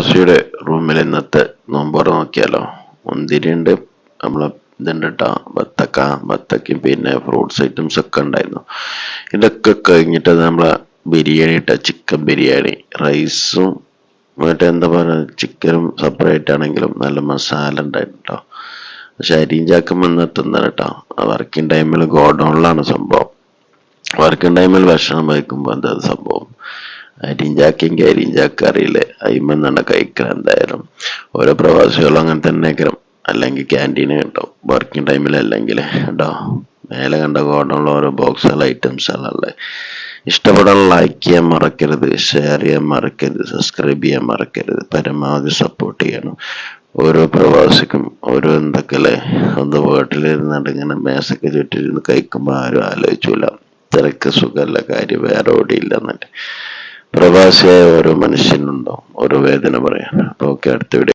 പ്രവാസിയുടെ റൂമിൽ ഇന്നത്തെ നോമ്പോറ നോക്കിയാലോ? മുന്തിരിയുണ്ട്. നമ്മളെ ഇതുണ്ട് കേട്ടോ ബത്തക്ക ബത്തക്കയും പിന്നെ ഫ്രൂട്ട്സ് ഐറ്റംസ് ഒക്കെ ഉണ്ടായിരുന്നു. ഇതൊക്കെ കഴിഞ്ഞിട്ട് നമ്മളെ ബിരിയാണി ഇട്ട ചിക്കൻ ബിരിയാണി. റൈസും മറ്റേ എന്താ പറയുക ചിക്കനും സെപ്പറേറ്റ് ആണെങ്കിലും നല്ല മസാല ഉണ്ടായിരുന്നു കേട്ടോ പക്ഷെ അരിയും ചാക്കും വന്നെത്തുന്ന കേട്ടോ വർക്കിംഗ് ടൈമിൽ ഗോഡൗണിലാണ് സംഭവം. വർക്കിംഗ് ടൈമിൽ ഭക്ഷണം വയ്ക്കുമ്പോൾ എന്താ സംഭവം? അരിഞ്ചാക്കെങ്കിൽ അരിഞ്ചാക്ക അറിയില്ലേ അയിമെന്നാണ് കഴിക്കുക എന്തായാലും. ഓരോ പ്രവാസികളും അങ്ങനെ തന്നെ അല്ലെങ്കിൽ ക്യാന്റീന് കണ്ടോ വർക്കിംഗ് ടൈമിൽ അല്ലെങ്കിൽ കേട്ടോ മേലെ കണ്ട കോട്ടമുള്ള ഓരോ ബോക്സുകൾ ഐറ്റംസുകളല്ലേ ഇഷ്ടപ്പെടാൻ ലൈക്ക് ചെയ്യാൻ മറക്കരുത് ഷെയർ ചെയ്യാൻ മറക്കരുത് സബ്സ്ക്രൈബ് ചെയ്യാൻ മറക്കരുത്. പരമാവധി സപ്പോർട്ട് ചെയ്യണം. ഓരോ പ്രവാസിക്കും ഓരോ എന്തൊക്കെ അല്ലേ ഒന്ന് വീട്ടിലിരുന്നിട്ട് ഇങ്ങനെ മേശക്ക് ചുറ്റിരുന്ന് കഴിക്കുമ്പോൾ ആരും ആലോചിച്ചില്ല തിരക്ക് സുഖമല്ല കാര്യം വേറെ ഓടിയില്ല എന്നിട്ട് പ്രവാസിയായ ഓരോ മനുഷ്യനുണ്ടോ ഓരോ വേദന പറയാൻ. അപ്പൊ ഓക്കെ അടുത്ത